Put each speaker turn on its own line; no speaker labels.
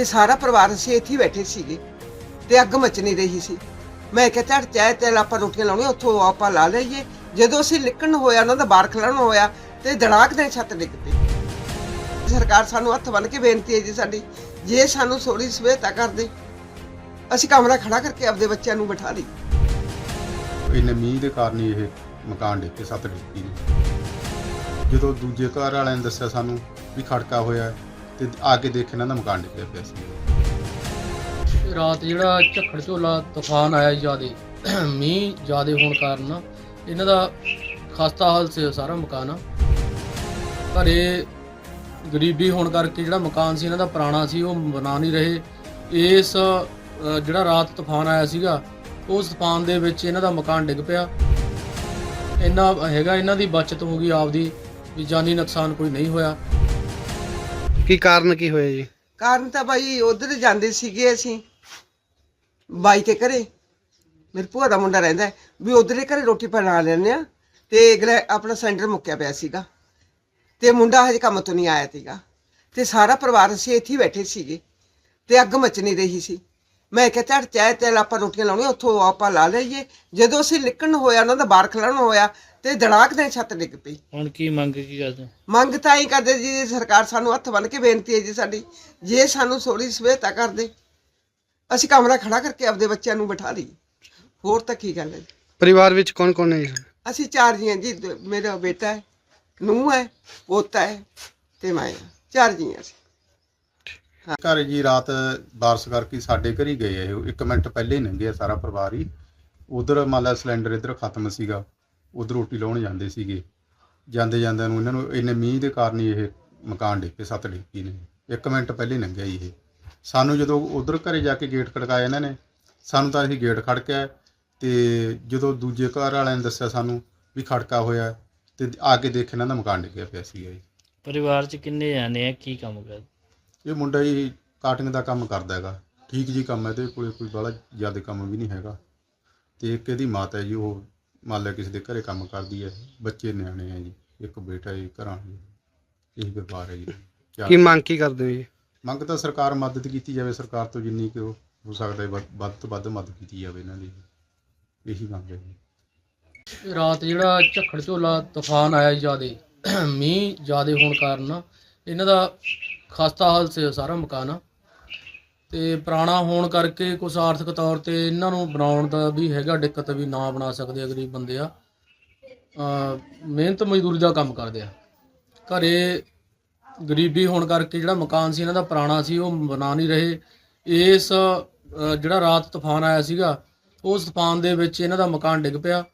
ਤੇ ਸਾਰਾ ਪਰਿਵਾਰ ਅਸੀਂ ਇੱਥੇ ਹੀ ਬੈਠੇ ਸੀਗੇ ਤੇ ਅੱਗ ਮਚ ਰਹੀ ਸੀ। ਮੈਂ ਕਿਹਾ ਚੜ ਚਾਹ ਤੇ ਆਪਾਂ ਰੋਟੀਆਂ ਲਾਉਣੀਆਂ, ਉੱਥੋਂ ਆਪਾਂ ਲਾ ਲਈਏ। ਜਦੋਂ ਅਸੀਂ ਨਿਕਲਣ ਹੋਇਆ, ਉਹਨਾਂ ਦਾ ਬਾਹਰ ਖੜਨ ਹੋਇਆ ਤੇ ਧੜਾਕ ਦੇ ਛੱਤ ਡਿੱਗ ਪਈ ਸਰਕਾਰ ਸਾਨੂੰ ਹੱਥ ਬੰਨ ਕੇ ਬੇਨਤੀ ਹੈ ਜੀ ਸਾਡੀ, ਜੇ ਸਾਨੂੰ ਥੋੜੀ ਸਵੇਤਾ ਕਰਦੇ, ਅਸੀਂ ਕਮਰਾ ਖੜਾ ਕਰਕੇ ਆਪਦੇ ਬੱਚਿਆਂ ਨੂੰ ਬਿਠਾ ਲਈ
ਇੰਨੇ ਮੀਂਹ ਦੇ ਕਾਰਨ ਹੀ ਇਹ ਮਕਾਨ ਡਿੱਗ ਕੇ ਸੱਤ ਡਿੱਗੀ ਨੇ। ਜਦੋਂ ਦੂਜੇ ਘਰ ਵਾਲਿਆਂ ਨੇ ਦੱਸਿਆ ਸਾਨੂੰ ਵੀ ਖੜਕਾ ਹੋਇਆ ਤੇ ਆ ਕੇ ਦੇਖ ਇਹਨਾਂ ਦਾ ਮਕਾਨ ਡਿੱਗਿਆ ਪਿਆ ਸੀ।
ਰਾਤ ਜਿਹੜਾ ਝੱਖੜ ਝੋਲਾ ਤੂਫਾਨ ਆਇਆ ਜਿਆਦੇ ਮੀਂਹ ਜਿਆਦੇ ਹੋਣ ਕਾਰਨ ਇਹਨਾਂ ਦਾ ਖਸਤਾ ਹਾਲ ਸੀ ਸਾਰਾ ਮਕਾਨ। ਘਰੇ ਗਰੀਬੀ ਹੋਣ ਕਰਕੇ ਜਿਹੜਾ ਮਕਾਨ ਸੀ ਇਹਨਾਂ ਦਾ ਪੁਰਾਣਾ ਸੀ ਉਹ ਬਣਾ ਨਹੀਂ ਰਹੇ। ਇਸ ਅ, ਜਿਹੜਾ ਰਾਤ ਤੂਫਾਨ ਆਇਆ ਸੀਗਾ ਉਸ ਤੂਫਾਨ ਦੇ ਵਿੱਚ ਇਹਨਾਂ ਦਾ ਮਕਾਨ ਡਿੱਗ ਪਿਆ। ਇੰਨਾ ਹੈਗਾ ਇਹਨਾਂ ਦੀ ਬਚਤ ਹੋ ਗਈ ਆਪਦੀ ਵੀ ਜਾਨੀ ਨੁਕਸਾਨ ਕੋਈ ਨਹੀਂ ਹੋਇਆ।
ਕੀ ਕਾਰਨ ਕੀ ਹੋਇਆ ਜੀ?
ਕਾਰਨ ਤਾਂ ਭਾਈ ਉਧਰ ਜਾਂਦੇ ਸੀਗੇ ਅਸੀਂ। ਬਾਈ ਕੇ ਘਰੇ। ਮੇਰੇ ਭੂਆ ਦਾ ਮੁੰਡਾ ਰਹਿੰਦਾ ਹੈ, ਵੀ ਉਧਰੇ ਘਰੇ ਰੋਟੀ ਬਣਾ ਲੈਂਦੇ ਆ ਤੇ ਅਗਲਾ ਆਪਣਾ ਸਿਲੰਡਰ ਮੁੱਕਿਆ ਪਿਆ ਸੀਗਾ। ਤੇ ਮੁੰਡਾ ਹਜੇ ਕੰਮ ਤੋਂ ਨਹੀਂ ਆਇਆ ਸੀਗਾ। ਤੇ ਸਾਰਾ ਪਰਿਵਾਰ ਅਸੀਂ ਇੱਥੇ ਹੀ ਬੈਠੇ ਸੀਗੇ। ਤੇ ਅੱਗ ਮਚ ਰਹੀ ਸੀ। ਮੈਂ ਕਿਹਾ ਚੜ ਚਾਹ ਤੇ ਆਪਾਂ ਰੋਟੀਆਂ ਲਾਉਣੀਆਂ ਉੱਥੋਂ ਆਪਾਂ ਲਾ ਲਈਏ। ਜਦੋਂ ਅਸੀਂ ਨਿਕਲਣ ਹੋਇਆ ਉਹਨਾਂ ਦਾ ਬਾਹਰ ਖੜਨ ਹੋਇਆ ਤੇ ਧੜਾਕ ਦੇ ਛੱਤ ਡਿੱਗ ਪਈ।
ਹੁਣ ਕੀ ਮੰਗ ਕੀ ਕਰਦੇ
ਮੰਗ ਤਾਂ ਹੀ ਕਰਦੇ ਜੀ ਸਰਕਾਰ ਸਾਨੂੰ ਹੱਥ ਬੰਨ ਕੇ ਬੇਨਤੀ ਹੈ ਜੀ ਸਾਡੀ ਜੇ ਸਾਨੂੰ ਥੋੜੀ ਸਵੇਤਾ ਕਰਦੇ ਅਸੀਂ ਕਮਰਾ ਖੜਾ ਕਰਕੇ ਆਪਦੇ ਬੱਚਿਆਂ ਨੂੰ ਬਿਠਾ ਲਈ ਹੋਰ ਤਾਂ ਕੀ ਗੱਲ ਹੈ ਜੀ।
ਪਰਿਵਾਰ ਵਿੱਚ ਕੌਣ ਕੌਣ ਹੈ ਜੀ?
ਅਸੀਂ ਚਾਰ ਜੀ ਹਾਂ ਜੀ ਦ- ਮੇਰਾ ਬੇਟਾ ਹੈ ਨੂੰਹ ਹੈ ਪੋਤਾ ਹੈ ਤੇ ਮੈਂ ਹਾਂ। ਚਾਰ ਜੀ ਹਾਂ। ਅਸੀਂ
ਘਰ ਜੀ ਰਾਤ ਬਾਰਸ ਕਰਕੇ ਸਾਡੇ ਘਰ ਹੀ ਗਏ ਇਹ ਇੱਕ ਮਿੰਟ ਪਹਿਲੇ ਹੀ ਲੰਘੇ ਆ ਸਾਰਾ ਪਰਿਵਾਰ ਹੀ। ਉਧਰ ਮੰਨ ਲਾ ਸਿਲੰਡਰ ਇੱਧਰ ਖਤਮ ਸੀਗਾ। ਉਧਰ ਰੋਟੀ ਲਾਉਣ ਜਾਂਦੇ ਸੀਗੇ। ਜਾਂਦੇ ਜਾਂਦੇ ਨੂੰ ਇਹਨਾਂ ਨੂੰ ਇੰਨੇ ਮੀਂਹ ਦੇ ਕਾਰਨ ਹੀ ਇਹ ਮਕਾਨ ਡਿੱਗ ਕੇ ਸੱਤ ਡਿੱਗੀ ਨੇ। ਇੱਕ ਮਿੰਟ ਪਹਿਲੇ ਲੰਘਿਆ ਜੀ ਇਹ। ਸਾਨੂੰ ਜਦੋਂ ਉਧਰ ਘਰੇ ਜਾ ਕੇ ਗੇਟ ਖੜਕਾਇਆ ਇਹਨਾਂ ਨੇ ਸਾਨੂੰ ਤਾਂ ਅਸੀਂ ਗੇਟ ਖੜਕਿਆ ਤੇ ਜਦੋਂ ਦੂਜੇ ਘਰ ਵਾਲਿਆਂ ਨੇ ਦੱਸਿਆ ਸਾਨੂੰ ਵੀ ਖੜਕਾ ਹੋਇਆ ਤੇ ਆ ਕੇ ਦੇਖ ਇਹਨਾਂ ਦਾ ਮਕਾਨ ਡਿੱਗਿਆ ਪਿਆ ਸੀਗਾ ਜੀ।
ਪਰਿਵਾਰ ਚ ਕਿੰਨੇ ਜਾਣੇ ਆ ਕੀ ਕੰਮ ਕਰਦੇ?
ਇਹ ਮੁੰਡਾ ਜੀ ਕਾਟਿੰਗ ਦਾ ਕੰਮ ਕਰਦਾ ਹੈਗਾ। ਠੀਕ ਜੀ ਕੰਮ ਹੈ ਤੇ ਕੋਲੇ ਕੋਈ ਬੜਾ ਜ਼ਿਆਦਾ ਕੰਮ ਵੀ ਨਹੀਂ ਹੈਗਾ। ਤੇ ਇੱਕ ਇਹਦੀ ਮਾਤਾ ਹੈ ਜੀ ਉਹ ਮੰਨ ਲਿਆ ਕਿਸੇ ਦੇ ਘਰੇ ਕੰਮ ਕਰਦੀ ਹੈ ਬੱਚੇ ਨਿਆਣੇ ਆ ਜੀ ਇੱਕ ਬੇਟਾ ਜੀ ਘਰਾਂ ਜੀ ਇਹੀ ਪਰਿਵਾਰ ਹੈ ਜੀ। ਚਾਰ-
ਕੀ ਮੰਗ ਕੀ ਕਰਦੇ ਹੋ ਜੀ?
ਮੰਗ ਤਾਂ ਸਰਕਾਰ ਮਦਦ ਕੀਤੀ ਜਾਵੇ ਸਰਕਾਰ ਤੋਂ ਜਿੰਨੀ ਕਿ ਉਹ ਹੋ ਸਕਦਾ ਹੈ ਵੱਧ- ਵੱਧ ਤੋਂ ਵੱਧ ਮਦਦ ਕੀਤੀ ਜਾਵੇ ਇਹਨਾਂ ਦੀ। ਇਹੀ ਮੰਗ ਹੈ ਜੀ।
ਰਾਤ ਜਿਹੜਾ ਝੱਖੜ ਝੋਲਾ ਤੂਫਾਨ ਆਇਆ ਜਿਆਦੇ ਮੀਂਹ ਜਿਆਦੇ ਹੋਣ ਕਾਰਨ ਇਹਨਾਂ ਦਾ ਖਸਤਾ ਹਾਲ ਸੀ ਸਾਰਾ ਮਕਾਨ। ਤੇ ਪੁਰਾਣਾ ਹੋਣ ਕਰਕੇ ਕੁਝ ਆਰਥਿਕ ਤੌਰ ਤੇ ਇਹਨਾਂ ਨੂੰ ਬਣਾਉਣ ਦਾ ਵੀ ਹੈਗਾ ਦਿੱਕਤ ਵੀ ਨਾ ਬਣਾ ਸਕਦੇ ਆ ਗਰੀਬ ਬੰਦੇ ਆ। ਮਿਹਨਤ ਮਜ਼ਦੂਰੀ ਦਾ ਕੰਮ ਕਰਦੇ ਆ। ਘਰੇ ਗਰੀਬੀ ਹੋਣ ਕਰਕੇ ਜਿਹੜਾ ਮਕਾਨ ਸੀ, ਇਹਨਾਂ ਦਾ ਪੁਰਾਣਾ ਸੀ, ਉਹ ਬਣਾ ਨਹੀਂ ਰਹੇ। ਇਸ ਜਿਹੜਾ ਰਾਤ ਤੂਫਾਨ ਆਇਆ ਸੀਗਾ, ਉਸ ਤੂਫਾਨ ਦੇ ਵਿੱਚ ਇਹਨਾਂ ਦਾ ਮਕਾਨ ਡਿੱਗ ਪਿਆ।